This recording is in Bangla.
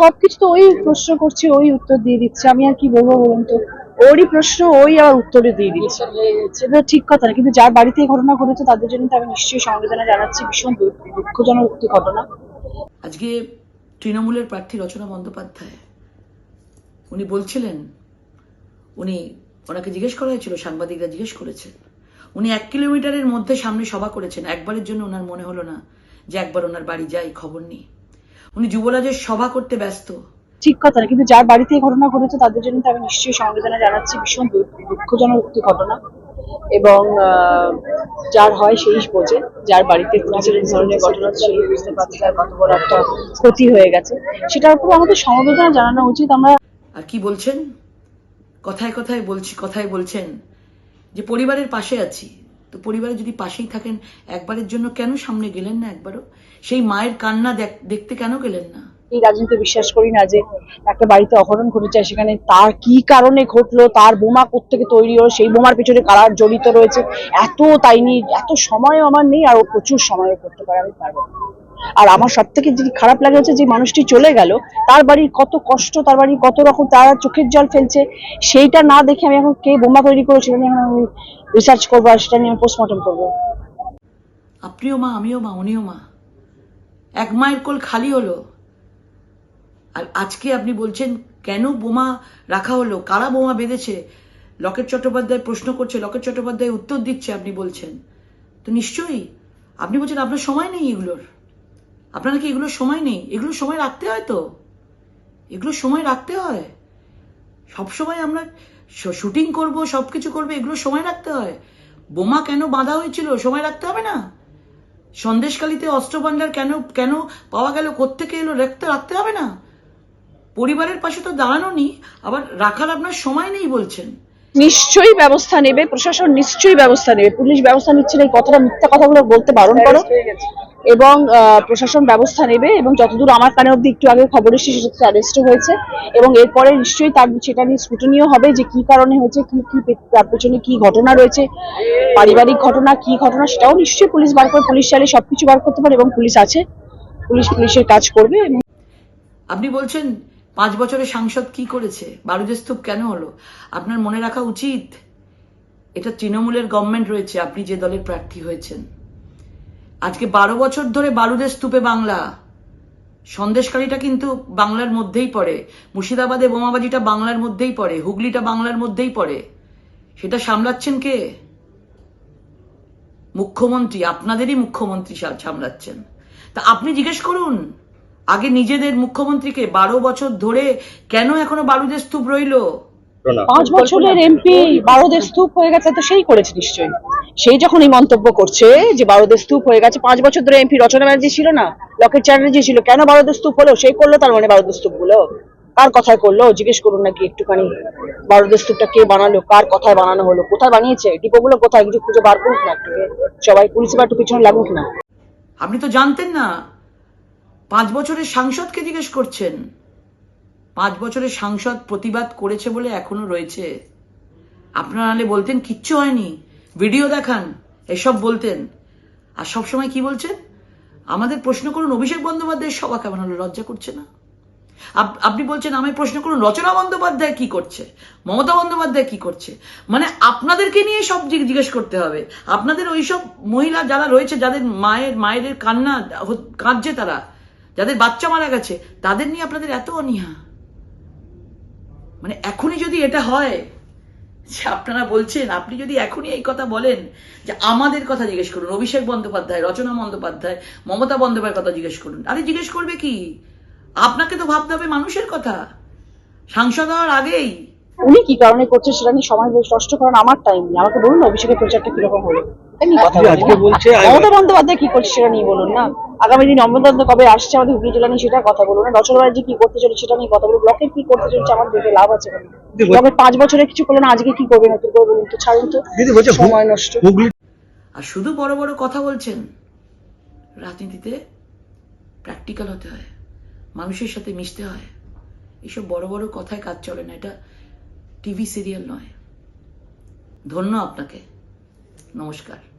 সবকিছু তো ওই প্রশ্ন করছে, ওই উত্তর দিয়ে দিচ্ছে। আমি আর কি বলব বলুন তো? ওরই প্রশ্ন, ওই আবার উত্তরে দিয়ে দিচ্ছে। সেটা ঠিক কথা না, কিন্তু যার বাড়িতে এই ঘটনা ঘটেছে, তাদের জন্য তো আমি নিশ্চয়ই সমবেদনা জানাচ্ছি, ভীষণ দুঃখজনক একটি ঘটনা। আজকে তৃণমূলের প্রার্থী রচনা বন্দ্যোপাধ্যায়, উনি বলছিলেন, উনি ওনাকে জিজ্ঞেস করা হয়েছিল, সাংবাদিকরা জিজ্ঞেস করেছেন। উনি এক কিলোমিটারের মধ্যে সামনে সভা করেছেন, একবারের জন্য ওনার মনে হলো না যে একবার ওনার বাড়ি যাই, খবর নিই। উনি যুবরাজের সভা করতে ব্যস্ত। ঠিক কথা কিন্তু যার বাড়িতে এই ঘটনা ঘটেছে তাদের জন্য তো আমি নিশ্চয়ই সমবেদনা জানাচ্ছি ভীষণ দুঃখজনক একটি ঘটনা। এবং যার হয় সেই বোঝে যার বাড়িতে এই ধরনের ঘটনা সেই বুঝতে পারছে তার কত বড় একটা ক্ষতি হয়ে গেছে। সেটার উপর আমাদের সমবেদনা জানানো উচিত আমরা আর কি বলছেন? কথায় কথায় বলছি কথায় বলছেন যে পরিবারের পাশে আছি। তো পরিবারে যদি পাশেই থাকেন, একবারের জন্য কেন সামনে গেলেন না একবারও সেই মায়ের কান্না দেখতে কেন গেলেন না এই রাজনীতি বিশ্বাস করি না যে একটা বাড়িতে অহরণ ঘটেছে, সেখানে তার কি কারণে ঘটলো, তার বোমা থেকে তৈরি হলো, সেই বোমার পিছনে কারার জড়িত রয়েছে, এত তাই নিয়ে, এত সময় আমার নেই, আর প্রচুর সময় করতে পারে, আমি পারব না। আর আমার সব থেকে যেটি খারাপ লাগে হচ্ছে যে মানুষটি চলে গেল, তার বাড়ির কত কষ্ট, তার বাড়ির কত রকম, তারা চোখের জল ফেলছে, সেইটা না দেখে আমি এখন কে বোমা তৈরি করেছে সেটা নিয়ে এখন আমি রিসার্চ করব আর সেটা নিয়ে পোস্টমর্টম করব। আপনিও মা, আমিও মা, উনিও মা। এক মায়ের কোল খালি হলো। আর আজকে আপনি বলছেন, কেন বোমা রাখা হলো? কারা বোমা বেঁধেছে? লকেট চট্টোপাধ্যায় প্রশ্ন করছে, লকেট চট্টোপাধ্যায় উত্তর দিচ্ছে, আপনি বলছেন। তো নিশ্চয়ই, আপনি বলছেন আপনার সময় নেই এগুলোর। আপনার নাকি এগুলোর সময় নেই? এগুলো সময় রাখতে হয় তো। এগুলো সময় রাখতে হয়। সব সময় আমরা শুটিং করব সব কিছু করব এগুলো সময় রাখতে হয়। বোমা কেন বাঁধা হয়েছিল? সময় রাখতে হবে না। সন্দেশকালীতে অস্ত্রভাণ্ডার কেন কেন পাওয়া গেল? কোত্থেকে এলো? রাখতে রাখতে হবে না। পরিবারের পাশে তো দাঁড়ানো নি আবার রাখার আপনার সময় নেই বলছেন। নিশ্চয়ই ব্যবস্থা নেবে। প্রশাসন নিশ্চয়ই ব্যবস্থা নেবে। পুলিশ ব্যবস্থা নিচ্ছে না। এই কথাটা মিথ্যা কথাগুলো বলতে বারণ করো। এবং প্রশাসন ব্যবস্থা নেবে এবং যতদূর আমার কানে অব্দি একটু আগে খবর সেটা অ্যারেস্ট হয়েছে এবং এরপরে নিশ্চয়ই তার সেটা নিয়ে স্কুটনিও হবে যে কি কারণে হয়েছে, কি কি তার পেছনে কি ঘটনা রয়েছে, পারিবারিক ঘটনা, কি ঘটনা সেটাও নিশ্চয়ই পুলিশ বার করে, পুলিশ চাইলে সবকিছু বার করতে পারে এবং পুলিশ আছে। পুলিশ, পুলিশের কাজ করবে আপনি বলছেন পাঁচ বছরের সাংসদ কি করেছে? বারুদের স্তূপ কেন হলো? আপনার মনে রাখা উচিত? এটা তৃণমূলের গভর্নমেন্ট রয়েছে, আপনি যে দলের প্রার্থী হয়েছেন। আজকে বারো বছর ধরে বারুদের স্তূপে বাংলা। সন্দেশকারীটা কিন্তু বাংলার মধ্যেই পড়ে। মুর্শিদাবাদে বোমাবাজিটা বাংলার মধ্যেই পড়ে। হুগলিটা বাংলার মধ্যেই পড়ে। সেটা সামলাচ্ছেন কে? মুখ্যমন্ত্রী। আপনাদেরই মুখ্যমন্ত্রী সামলাচ্ছেন। তা আপনি জিজ্ঞেস করুন, আগে নিজেদের মুখ্যমন্ত্রীকে বারো বছর ধরে কেন এখনও বারুদের স্তূপ রইল? পাঁচ বছরের এমপি বারোদের স্তূপ হয়ে গেছে তো সেই করেছে নিশ্চয়ই। সেই যখন এই মন্তব্য করছে যে বারোদের স্তূপ হয়ে গেছে পাঁচ বছর ধরে এমপি রচনা ব্যানার্জি ছিল না লকেট চ্যাটার্জি ছিল কেন বারোদের স্তূপ হলো? সেই করল তার মানে বারোদের স্তূপগুলো কার কথায় করল? জিজ্ঞেস করুন নাকি একটুখানি। বারোদের স্তূপটা কে বানালো? কার কথায় বানানো হলো? কোথায় বানিয়েছে? ডিপো গুলো কোথায়? কিছু খুঁজে বার করুক না একটু সবাই পুলিশ এবার একটু পিছনে লাগুক না। আপনি তো জানতেন না পাঁচ বছরের সাংসদকে জিজ্ঞেস করছেন। পাঁচ বছরের সাংসদ প্রতিবাদ করেছে বলে এখনও রয়েছে। আপনারা নাহলে বলতেন, কিচ্ছু হয়নি। ভিডিও দেখান, এসব বলতেন। আর সব সময় কি বলছেন? আমাদের প্রশ্ন করুন, অভিষেক বন্দ্যোপাধ্যায়ের সভা কেমন হলো? লজ্জা করছে না? আপ- আপনি বলছেন, আমায় প্রশ্ন করুন, রচনা বন্দ্যোপাধ্যায় কি করছে? মমতা বন্দ্যোপাধ্যায় কি করছে? মানে আপনাদেরকে নিয়ে সব জিজ্ঞে- জিজ্ঞেস করতে হবে। আপনাদের ওইসব মহিলা যারা রয়েছে, যাদের মায়ের মায়েদের কান্না কাঁদছে তারা, যাদের বাচ্চা মারা গেছে, তাদের নিয়ে আপনাদের এত অনীহা। মানে এখনই যদি এটা হয় যে আপনারা বলছেন আপনি যদি এখনই এই কথা বলেন যে আমাদের কথা জিজ্ঞেস করুন অভিষেক বন্দ্যোপাধ্যায় রচনা বন্দ্যোপাধ্যায় মমতা বন্দ্যোপাধ্যায়ের কথা জিজ্ঞেস করুন আরে জিজ্ঞেস করবে কি? আপনাকে তো ভাবতে হবে মানুষের কথা। সাংসদ হওয়ার আগেই। উনি কি কারণে করছে সেটা নিয়ে সময় নষ্ট করার আমার টাইম নেই। আমাকে বলুন অভিষেকের প্রচারটা কীরকম হলো? মমতা বন্দ্যোপাধ্যায় কি করছে সেটা নিয়ে বলুন না। আগামী দিন অমৃতান্ত কবে আসছে আমাদের হুগলি জেলা নিয়ে সেটা কথা বলুন না। রচনা ব্যানার্জি কি করতে চলেছে সেটা নিয়ে কথা বলুন ব্লকের কি করতে চলেছে আমার দেখে লাভ আছে। ব্লকের পাঁচ বছরে কিছু করল না আজকে কি করবে নতুন করে বলুন তো ছাড়ুন তো। সময় নষ্ট। আর শুধু বড় বড় কথা বলছেন রাজনীতিতে প্র্যাকটিক্যাল হতে হয় মানুষের সাথে মিশতে হয়। এসব বড় বড় কথায় কাজ চলে না এটা টিভি সিরিয়াল নয়। ধন্য আপনাকে। নমস্কার।